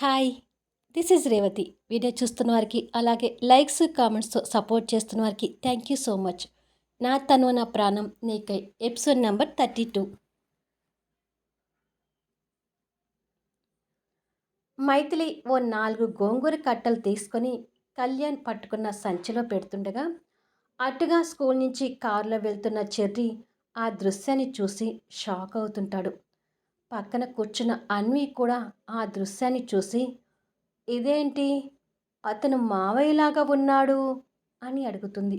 Hi this is Revathi. Video చూస్తున్న వారికి అలాగే లైక్స్ కామెంట్స్తో సపోర్ట్ చేస్తున్న వారికి థ్యాంక్ యూ సో మచ్. నా తను నా ప్రాణం నీకై episode number thirty two. Mythili ఓ నాలుగు గోంగూర కట్టలు తీసుకొని కళ్యాణ్ పట్టుకున్న సంచిలో పెడుతుండగా అటుగా స్కూల్ నుంచి కారులో వెళ్తున్న చెర్రీ ఆ దృశ్యాన్ని చూసి షాక్ అవుతుంటాడు. పక్కన కూర్చున్న అన్వి కూడా ఆ దృశ్యాన్ని చూసి ఇదేంటి? అతను మావయ్యలాగా ఉన్నాడు? అని అడుగుతుంది.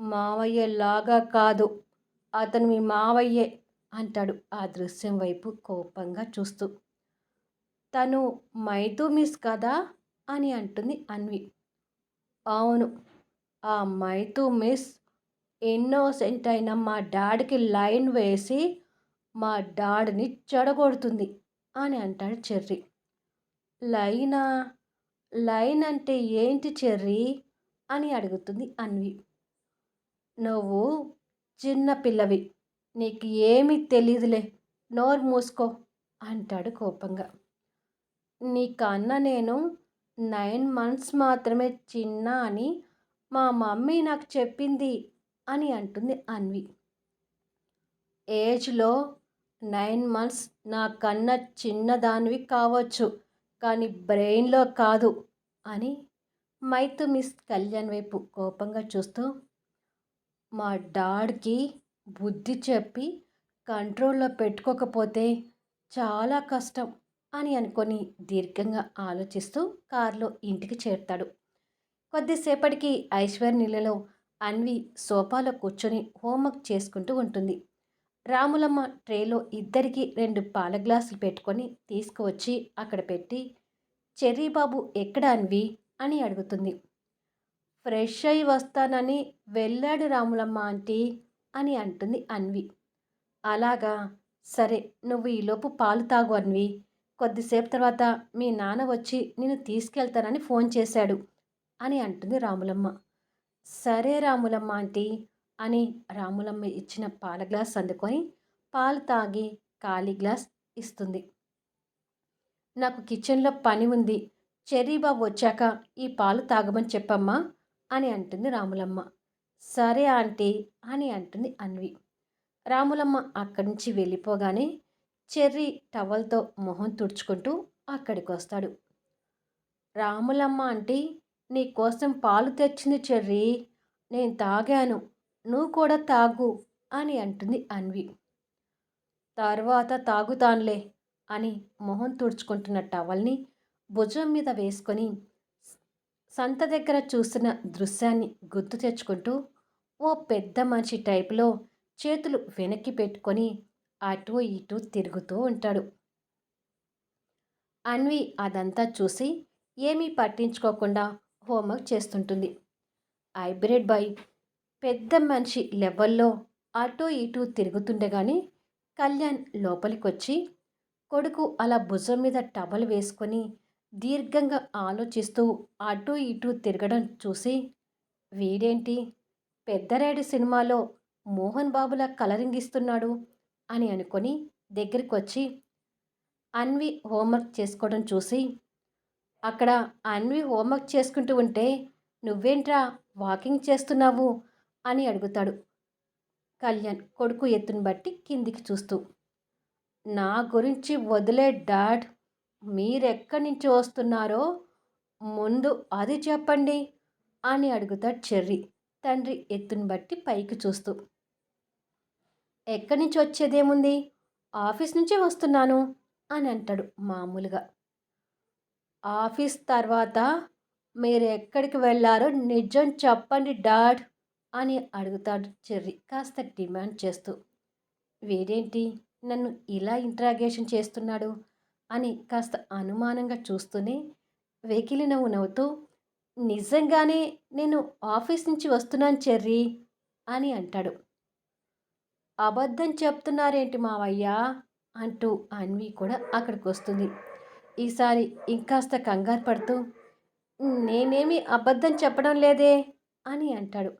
మావయ్యలాగా కాదు అతను మీ మావయ్యే అంటాడు ఆ దృశ్యం వైపు కోపంగా చూస్తూ. తను మైతూ మిస్ కదా? అని అంటుంది అన్వి. అవును ఆ మైతూ మిస్ ఇన్నోసెంట్ అయిన మా డాడీకి లైన్ వేసి మా డాడ్ని చెడగొడుతుంది అని అంటాడు చెర్రీ. లైనా లైన్ అంటే ఏంటి చెర్రీ? అని అడుగుతుంది అన్వి. నువ్వు చిన్న పిల్లవి నీకు ఏమీ తెలీదులే నోరు మూసుకో అంటాడు కోపంగా. నీకన్నా నేను నైన్ మంత్స్ మాత్రమే చిన్న అని మా మమ్మీ నాకు చెప్పింది అని అంటుంది అన్వి. ఏజ్లో నైన్ మంత్స్ నా కన్నా చిన్నదానివి కావచ్చు కానీ బ్రెయిన్లో కాదు అని మైతు మిస్ కళ్యాణ్ వైపు కోపంగా చూస్తూ మా డాడ్కి బుద్ధి చెప్పి కంట్రోల్లో పెట్టుకోకపోతే చాలా కష్టం అని అనుకొని దీర్ఘంగా ఆలోచిస్తూ కారులో ఇంటికి చేరుతాడు. కొద్దిసేపటికి ఐశ్వర్య నీళ్ళలో అన్వి సోఫాలో కూర్చొని హోంవర్క్ చేసుకుంటూ ఉంటుంది. రాములమ్మ ట్రేలో ఇద్దరికి రెండు పాల గ్లాసులు పెట్టుకొని తీసుకువచ్చి అక్కడ పెట్టి చెర్రీబాబు ఎక్కడ అన్వి అని అడుగుతుంది. ఫ్రెష్ అయి వస్తానని వెళ్ళాడు రాములమ్మ ఆంటీ అని అంటుంది అన్వి. అలాగా? సరే నువ్వు ఈలోపు పాలు తాగు అన్వి. కొద్దిసేపు తర్వాత మీ నాన్న వచ్చి నేను తీసుకెళ్తానని ఫోన్ చేశాడు అని అంటుంది రాములమ్మ. సరే రాములమ్మ ఆంటీ అని రాములమ్మ ఇచ్చిన పాల గ్లాస్ అందుకొని పాలు తాగి ఖాళీ గ్లాస్ ఇస్తుంది. నాకు కిచెన్లో పని ఉంది. చెర్రీబాబు వచ్చాక ఈ పాలు తాగమని చెప్పమ్మా అని అంటుంది రాములమ్మ. సరే ఆంటీ అని అంటుంది అన్వి. రాములమ్మ అక్కడి నుంచి వెళ్ళిపోగానే చెర్రీ టవల్తో మొహం తుడుచుకుంటూ అక్కడికి వస్తాడు. రాములమ్మ ఆంటీ నీ కోసం పాలు తెచ్చింది చెర్రీ. నేను తాగాను. నువ్వు కూడా తాగు అని అంటుంది అన్వి. తర్వాత తాగుతానులే అని మొహం తుడుచుకుంటున్న టవల్ని భుజం మీద వేసుకొని సంత దగ్గర చూసిన దృశ్యాన్ని గుర్తు తెచ్చుకుంటూ ఓ పెద్ద మనిషి టైపులో చేతులు వెనక్కి పెట్టుకొని అటు ఇటు తిరుగుతూ ఉంటాడు. అన్వి అదంతా చూసి ఏమీ పట్టించుకోకుండా హోంవర్క్ చేస్తుంటుంది. హైబ్రిడ్ బాయ్ పెద్ద మనిషి లెవెల్లో అటూ ఇటూ తిరుగుతుండగానే కళ్యాణ్ లోపలికొచ్చి కొడుకు అలా భుజం మీద టవల్ వేసుకొని దీర్ఘంగా ఆలోచిస్తూ అటూ ఇటూ తిరగడం చూసి వీడేంటి? పెద్దరాయుడు సినిమాలో మోహన్ బాబులా కలరింగ్ ఇస్తున్నాడు అని అనుకొని దగ్గరికి వచ్చి అన్వి హోంవర్క్ చేసుకోవడం చూసి అక్కడ అన్వి హోంవర్క్ చేసుకుంటూ ఉంటే నువ్వేంట్రా వాకింగ్ చేస్తున్నావు? అని అడుగుతాడు. కళ్యాణ్ కొడుకు ఎత్తును బట్టి కిందికి చూస్తూ నా గురించి వదిలే డాడ్ మీరెక్కడి నుంచి వస్తున్నారో ముందు అది చెప్పండి అని అడుగుతాడు చెర్రీ. తండ్రి ఎత్తును బట్టి పైకి చూస్తూ ఎక్కడి నుంచి వచ్చేదేముంది? ఆఫీస్ నుంచే వస్తున్నాను అని అంటాడు మామూలుగా. ఆఫీస్ తర్వాత మీరు ఎక్కడికి వెళ్ళారో నిజం చెప్పండి డాడ్ అని అడుగుతాడు చెర్రీ కాస్త డిమాండ్ చేస్తూ. వీడేంటి? నన్ను ఇలా ఇంట్రాగేషన్ చేస్తున్నాడు? అని కాస్త అనుమానంగా చూస్తూనే వెకిలి నవ్వు నవ్వుతూ నిజంగానే నేను ఆఫీస్ నుంచి వస్తున్నాను చెర్రీ అని అంటాడు. అబద్ధం చెప్తున్నారేంటి మావయ్యా? అంటూ అన్వి కూడా అక్కడికి వస్తుంది. ఈసారి ఇంకాస్త కంగారు పడుతూ నేనేమి అబద్ధం చెప్పడం లేదే అని అంటాడు.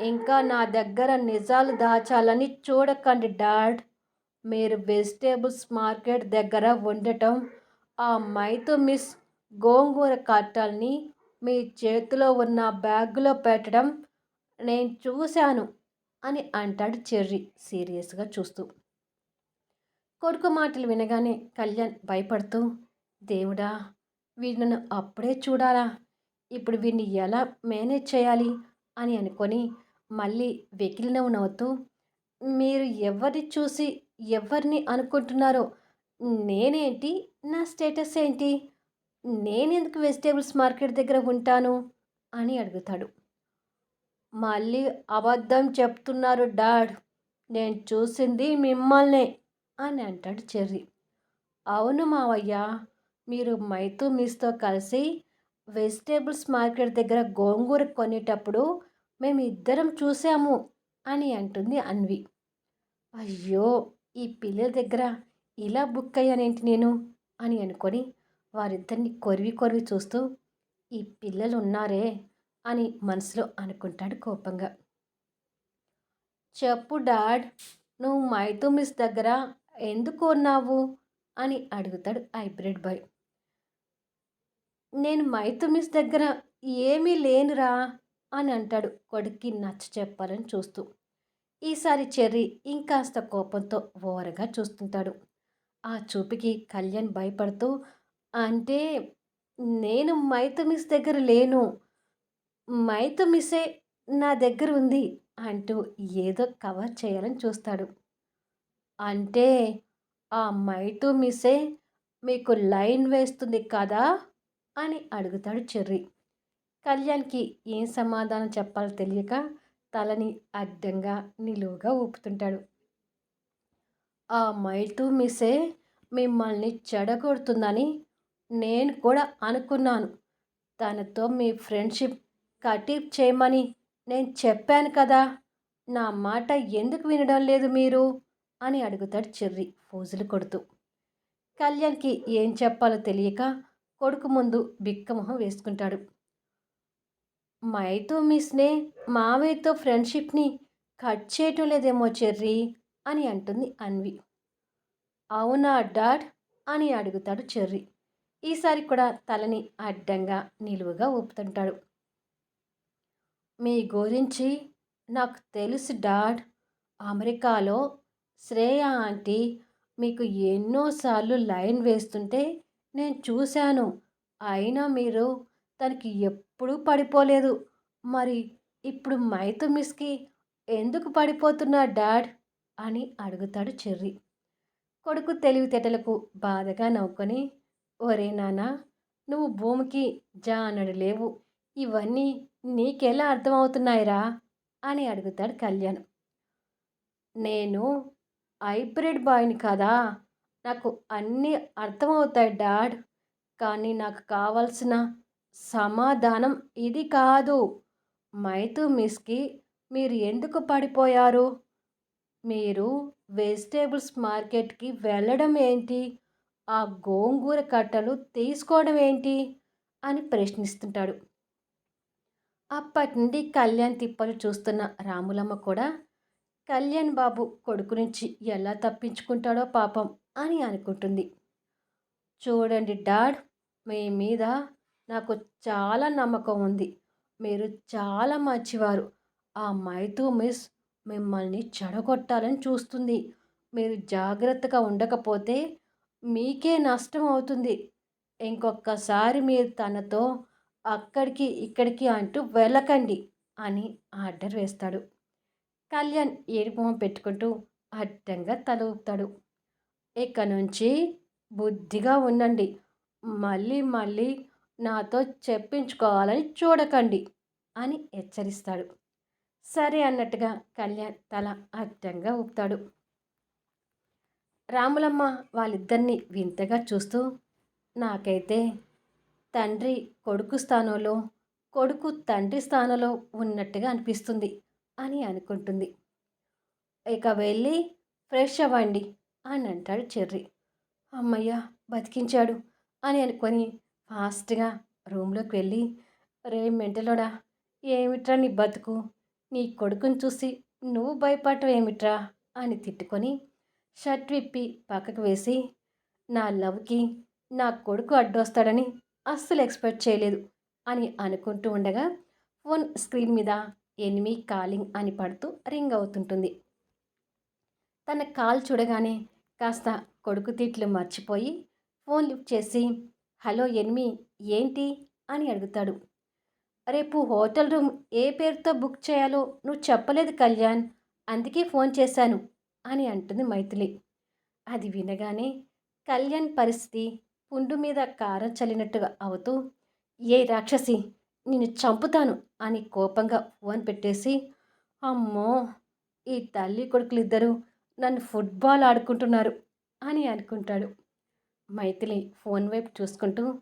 ఇంకా నా దగ్గర నిజాలు దాచాలని చూడకండి డాడ్. మీరు వెజిటేబుల్స్ మార్కెట్ దగ్గర ఉండటం ఆ మైతో మిస్ గోంగూర కట్టల్ని మీ చేతిలో ఉన్న బ్యాగులో పెట్టడం నేను చూశాను అని అంటాడు చెర్రి సీరియస్గా చూస్తూ. కొడుకు మాటలు వినగానే కళ్యాణ్ భయపడుతూ దేవుడా వీడిని అప్పుడే చూడాలా? ఇప్పుడు వీడిని ఎలా మేనేజ్ చేయాలి? అని అనుకొని మళ్ళీ వెకిలి నవ్వు నవ్వుతూ మీరు ఎవరిని చూసి ఎవరిని అనుకుంటున్నారో? నేనేంటి? నా స్టేటస్ ఏంటి? నేనెందుకు వెజిటేబుల్స్ మార్కెట్ దగ్గర ఉంటాను? అని అడుగుతాడు. మళ్ళీ అబద్ధం చెప్తున్నారు డాడ్. నేను చూసింది మిమ్మల్నే అని అంటాడు చెర్రి. అవును మావయ్య. మీరు మైతూ మిస్తో కలిసి వెజిటేబుల్స్ మార్కెట్ దగ్గర గోంగూర కొనేటప్పుడు మేము ఇద్దరం చూసాము అని అంటుంది అన్వి. అయ్యో ఈ పిల్లల దగ్గర ఇలా బుక్ అయ్యానేంటి నేను? అని అనుకొని వారిద్దరిని కొరివి కొరివి చూస్తూ ఈ పిల్లలు ఉన్నారే అని మనసులో అనుకుంటాడు కోపంగా. చెప్పు డాడ్ నువ్వు మైతో మిస్ దగ్గర ఎందుకు ఉన్నావు? అని అడుగుతాడు హైబ్రిడ్ బాయ్. నేను మైతు మిస్ దగ్గర ఏమీ లేనురా అని అంటాడు కొడుక్కి నచ్చ చెప్పాలని చూస్తూ. ఈసారి చెర్రీ ఇంకాస్త కోపంతో ఓరగా చూస్తుంటాడు. ఆ చూపికి కళ్యాణ్ భయపడుతూ అంటే నేను మైతు మిస్ దగ్గర లేను. మైతు మిస్సే నా దగ్గర ఉంది అంటూ ఏదో కవర్ చేయాలని చూస్తాడు. అంటే ఆ మైతు మిస్సే మీకు లైన్ వేస్తుంది కదా? అని అడుగుతాడు చెర్రీ. కళ్యాణ్కి ఏం సమాధానం చెప్పాలో తెలియక తలని అడ్డంగా నిలువుగా ఊపుతుంటాడు. ఆ మైతు మిసే మిమ్మల్ని చెడగొడుతుందని నేను కూడా అనుకున్నాను. తనతో మీ ఫ్రెండ్షిప్ కటీప్ చేయమని నేను చెప్పాను కదా నా మాట ఎందుకు వినడం లేదు మీరు? అని అడుగుతాడు చెర్రి ఫోజులు కొడుతూ. కళ్యాణ్కి ఏం చెప్పాలో తెలియక కొడుకు ముందు బిక్కమొహం వేసుకుంటాడు. మైతో మిస్నే మావయ్యతో ఫ్రెండ్షిప్ని కట్ చేయటం లేదేమో చెర్రీ అని అంటుంది అన్వి. అవునా డాడ్ అని అడుగుతాడు చెర్రీ. ఈసారి కూడా తలని అడ్డంగా నిలువుగా ఊపుతుంటాడు. మీ గురించి నాకు తెలుసు డాడ్. అమెరికాలో శ్రేయ ఆంటీ మీకు ఎన్నోసార్లు లైన్ వేస్తుంటే నేను చూశాను. అయినా మీరు తనకి ఎప్పుడూ పడిపోలేదు. మరి ఇప్పుడు మైతు మిస్కి ఎందుకు పడిపోతున్నా డాడ్? అని అడుగుతాడు చెర్రి. కొడుకు తెలివితేటలకు బాధగా నవ్వుకొని ఒరే నాన్న నువ్వు భూమికి జానడు లేవు. ఇవన్నీ నీకెలా అర్థమవుతున్నాయిరా? అని అడుగుతాడు కళ్యాణ్. నేను హైబ్రిడ్ బాయ్ని కదా? నాకు అన్నీ అర్థమవుతాయి డాడ్. కానీ నాకు కావాల్సిన సమాధానం ఇది కాదు. మైతు మిస్కి మీరు ఎందుకు పడిపోయారు? మీరు వెజిటేబుల్స్ మార్కెట్కి వెళ్ళడం ఏంటి? ఆ గోంగూర కట్టలు తీసుకోవడం ఏంటి? అని ప్రశ్నిస్తుంటాడు. అప్పటి నుండి కళ్యాణ్ తిప్పలు చూస్తున్న రాములమ్మ కూడా కళ్యాణ్ బాబు కొడుకు నుంచి ఎలా తప్పించుకుంటాడో పాపం అని అనుకుంటుంది. చూడండి డాడ్ మీ మీద నాకు చాలా నమ్మకం ఉంది. మీరు చాలా మంచివారు. ఆ మైతూ మిస్ మిమ్మల్ని చెడగొట్టాలని చూస్తుంది. మీరు జాగ్రత్తగా ఉండకపోతే మీకే నష్టం అవుతుంది. ఇంకొకసారి మీరు తనతో అక్కడికి ఇక్కడికి అంటూ వెళ్ళకండి అని ఆర్డర్ వేస్తాడు. కళ్యాణ్ ఏడుపు పెట్టుకుంటూ అడ్డంగా తల ఊపుతాడు. ఇక నుంచి బుద్ధిగా ఉండండి. మళ్ళీ మళ్ళీ నాతో చెప్పించుకోవాలని చూడకండి అని హెచ్చరిస్తాడు. సరే అన్నట్టుగా కళ్యాణ్ తల అడ్డంగా ఊపుతాడు. రాములమ్మ వాళ్ళిద్దరిని వింతగా చూస్తూ నాకైతే తండ్రి కొడుకు స్థానంలో కొడుకు తండ్రి స్థానంలో ఉన్నట్టుగా అనిపిస్తుంది అని అనుకుంటుంది. ఇక వెళ్ళి ఫ్రెష్ అవ్వండి అని అంటాడు చెర్రి. అమ్మయ్య బతికించాడు అని అనుకొని ఫాస్ట్గా రూమ్లోకి వెళ్ళి రే మెంటలోడా ఏమిట్రా నీ బతుకు? నీ కొడుకుని చూసి నువ్వు భయపడటం ఏమిట్రా? అని తిట్టుకొని షర్ట్ విప్పి పక్కకు వేసి నా లవ్కి నా కొడుకు అడ్డొస్తాడని అస్సలు ఎక్స్పెక్ట్ చేయలేదు అని అనుకుంటూ ఉండగా ఫోన్ స్క్రీన్ మీద ఎనిమి కాలింగ్ అని పడుతూ రింగ్ అవుతుంటుంది. తన కాల్ చూడగానే కాస్త కొడుకు తిట్లు మర్చిపోయి ఫోన్ లిఫ్ట్ చేసి హలో ఎన్మి ఏంటి? అని అడుగుతాడు. రేపు హోటల్ రూమ్ ఏ పేరుతో బుక్ చేయాలో నువ్వు చెప్పలేదు కళ్యాణ్ అందుకే ఫోన్ చేశాను అని అంటుంది మైథిలి. అది వినగానే కళ్యాణ్ పరిస్థితి పుండు మీద కారం చల్లినట్టుగా అవుతూ ఏ రాక్షసి నిన్ను చంపుతాను అని కోపంగా ఫోన్ పెట్టేసి అమ్మో ఈ తల్లి కొడుకులు ఇద్దరు నన్ను ఫుట్బాల్ ఆడుకుంటున్నారు అని అనుకుంటాడు. మైథిలి ఫోన్ వైపు చూసుకుంటూ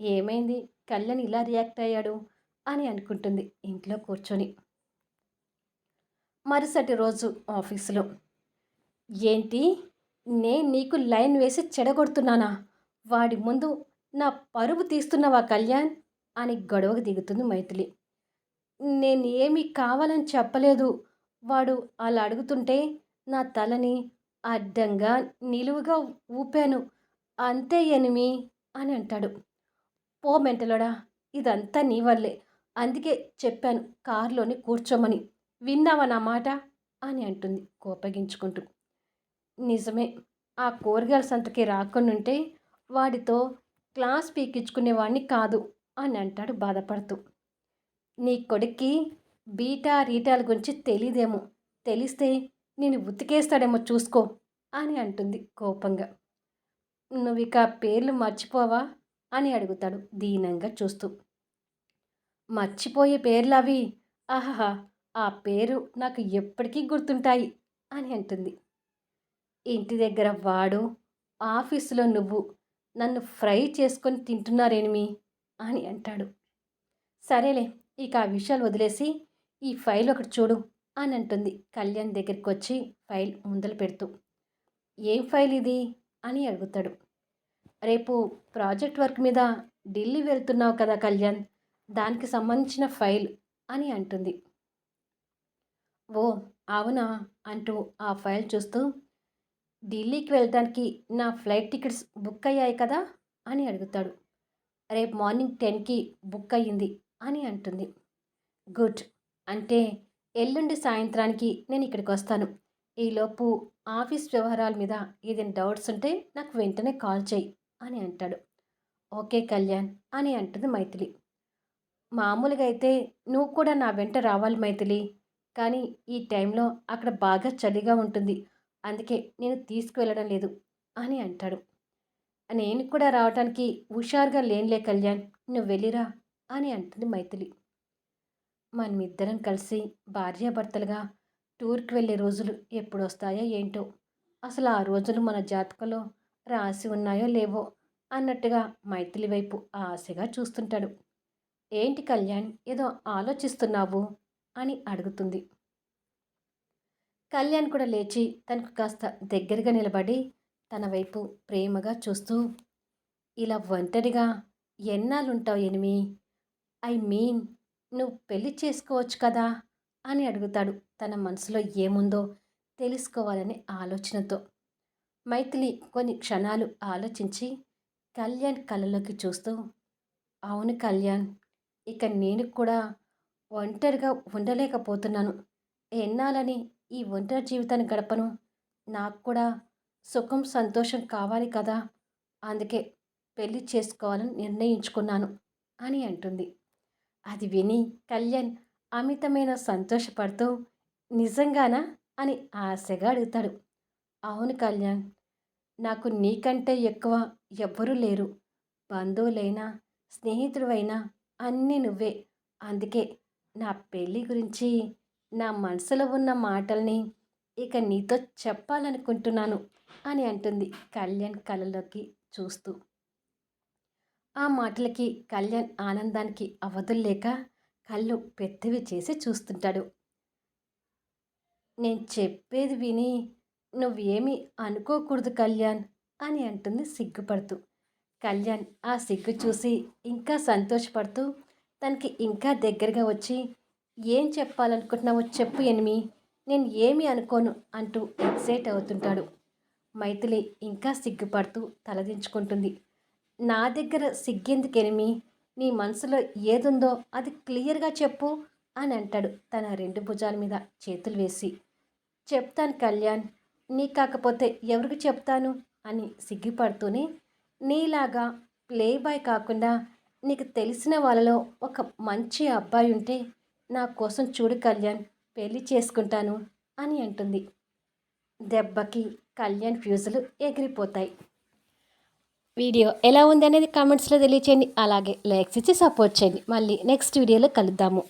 ఏమైంది? కళ్యాణ్ ఇలా రియాక్ట్ అయ్యాడు? అని అనుకుంటుంది ఇంట్లో కూర్చొని. మరుసటి రోజు ఆఫీసులో. ఏంటి? నేను నీకు లైన్ వేసి చెడగొడుతున్నానా? వాడి ముందు నా పరువు తీస్తున్నావా కళ్యాణ్? అని గొడవకు దిగుతుంది మైథిలి. నేను ఏమీ కావాలని చెప్పలేదు. వాడు అలా అడుగుతుంటే నా తలని అడ్డంగా నిలువుగా ఊపాను. అంతే ఎనిమి అని అంటాడు. పో మెంటలోడా ఇదంతా నీ వల్లే. అందుకే చెప్పాను కారులోనే కూర్చోమని. విన్నావా నా మాట? అని అంటుంది కోపగించుకుంటూ. నిజమే ఆ కూరగాయల సంతకి రాకుండా వాడితో క్లాస్ పీకించుకునేవాడిని కాదు అని అంటాడు బాధపడుతూ. నీ కొడుక్కి బీటా రీటాల గురించి తెలియదేమో తెలిస్తే నేను ఉతికేస్తాడేమో చూసుకో అని అంటుంది కోపంగా. నువ్వు ఇక పేర్లు మర్చిపోవా? అని అడుగుతాడు దీనంగా చూస్తూ. మర్చిపోయే పేర్లు అవి ఆహా ఆ పేరు నాకు ఎప్పటికీ గుర్తుంటాయి అని అంటుంది. ఇంటి దగ్గర వాడు ఆఫీసులో నువ్వు నన్ను ఫ్రై చేసుకొని తింటున్నారేమి అని అంటాడు. సరేలే ఇక ఆ విషయాలు వదిలేసి ఈ ఫైల్ ఒకటి చూడు అని అంటుంది. కళ్యాణ్ దగ్గరికి వచ్చి ఫైల్ ముందలు పెడుతూ. ఏం ఫైల్ ఇది? అని అడుగుతాడు. రేపు ప్రాజెక్ట్ వర్క్ మీద ఢిల్లీ వెళ్తున్నావు కదా కళ్యాణ్ దానికి సంబంధించిన ఫైల్ అని అంటుంది. ఓ అవునా అంటూ ఆ ఫైల్ చూస్తూ ఢిల్లీకి వెళ్ళడానికి నా ఫ్లైట్ టికెట్స్ బుక్ అయ్యాయి కదా అని అడుగుతాడు. రేపు మార్నింగ్ టెన్కి బుక్ అయ్యింది అని అంటుంది. గుడ్ అంటే ఎల్లుండి సాయంత్రానికి నేను ఇక్కడికి వస్తాను. ఈలోపు ఆఫీస్ వ్యవహారాల మీద ఏదైనా డౌట్స్ ఉంటే నాకు వెంటనే కాల్ చేయి అని అంటాడు. ఓకే కళ్యాణ్ అని అంటుంది మైథిలి. మామూలుగా అయితే నువ్వు కూడా నా వెంట రావాలి మైథిలి కానీ ఈ టైంలో అక్కడ బాగా చలిగా ఉంటుంది అందుకే నేను తీసుకువెళ్ళడం లేదు అని అంటాడు. నేను కూడా రావటానికి హుషారుగా లేనిలే కళ్యాణ్ నువ్వు వెళ్ళిరా అని అంటుంది మైథిలి. మనమిద్దరం కలిసి భార్యాభర్తలుగా టూర్కి వెళ్ళే రోజులు ఎప్పుడు వస్తాయో ఏంటో అసలు ఆ రోజులు మన జాతకంలో రాసి ఉన్నాయో లేవో అన్నట్టుగా మైథిలి వైపు ఆశగా చూస్తుంటాడు. ఏంటి కళ్యాణ్ ఏదో ఆలోచిస్తున్నావు? అని అడుగుతుంది. కళ్యాణ్ కూడా లేచి తనకు కాస్త దగ్గరగా నిలబడి తన వైపు ప్రేమగా చూస్తూ ఇలా ఒంటరిగా ఎన్నాళ్ళుంటావు ఎనిమి? ఐ మీన్ నువ్వు పెళ్ళి చేసుకోవచ్చు కదా? అని అడుగుతాడు. తన మనసులో ఏముందో తెలుసుకోవాలనే ఆలోచనతో. మైథిలి కొన్ని క్షణాలు ఆలోచించి కళ్యాణ్ కళ్ళలోకి చూస్తూ అవును కళ్యాణ్ ఇక నేను కూడా ఒంటరిగా ఉండలేకపోతున్నాను. ఎన్నాలని ఈ ఒంటరి జీవితాన్ని గడపను? నాకు కూడా సుఖం సంతోషం కావాలి కదా. అందుకే పెళ్ళి చేసుకోవాలని నిర్ణయించుకున్నాను అని అంటుంది. అది విని కళ్యాణ్ అమితమైన సంతోషపడుతూ నిజంగానా? అని ఆశగా అడుగుతాడు. అవును కళ్యాణ్ నాకు నీకంటే ఎక్కువ ఎవ్వరూ లేరు. బంధువులైనా స్నేహితుడైనా అన్నీ నువ్వే. అందుకే నా పెళ్ళి గురించి నా మనసులో ఉన్న మాటల్ని ఇక నీతో చెప్పాలనుకుంటున్నాను అని అంటుంది కళ్యాణ్ కళ్ళలోకి చూస్తూ. ఆ మాటలకి కళ్యాణ్ ఆనందానికి అవధుల్లేక కళ్ళు పెద్దవి చేసి చూస్తుంటాడు. నేను చెప్పేది విని నువ్వేమీ అనుకోకూడదు కళ్యాణ్ అని అంటుంది సిగ్గుపడుతూ. కళ్యాణ్ ఆ సిగ్గు చూసి ఇంకా సంతోషపడుతూ తనకి ఇంకా దగ్గరగా వచ్చి ఏం చెప్పాలనుకుంటున్నావో చెప్పు ఎనిమి నేను ఏమీ అనుకోను అంటూ ఎక్సైట్ అవుతుంటాడు. మైథిలి ఇంకా సిగ్గుపడుతూ తలదించుకుంటుంది. నా దగ్గర సిగ్గెందుకెనిమి నీ మనసులో ఏదుందో అది క్లియర్గా చెప్పు అని అంటాడు తన రెండు భుజాల మీద చేతులు వేసి. చెప్తాను కళ్యాణ్ నీ కాకపోతే ఎవరికి చెప్తాను? అని సిగ్గుపడుతూనే నీలాగా ప్లే బాయ్ కాకుండా నీకు తెలిసిన వాళ్ళలో ఒక మంచి అబ్బాయి ఉంటే నా కోసం చూడు కళ్యాణ్ పెళ్ళి చేసుకుంటాను అని అంటుంది. దెబ్బకి కళ్యాణ్ ఫ్యూజులు ఎగిరిపోతాయి. వీడియో ఎలా ఉంది అనేది కామెంట్స్లో తెలియచేయండి. అలాగే లైక్స్ ఇచ్చి సపోర్ట్ చేయండి. మళ్ళీ నెక్స్ట్ వీడియోలో కలుద్దాము.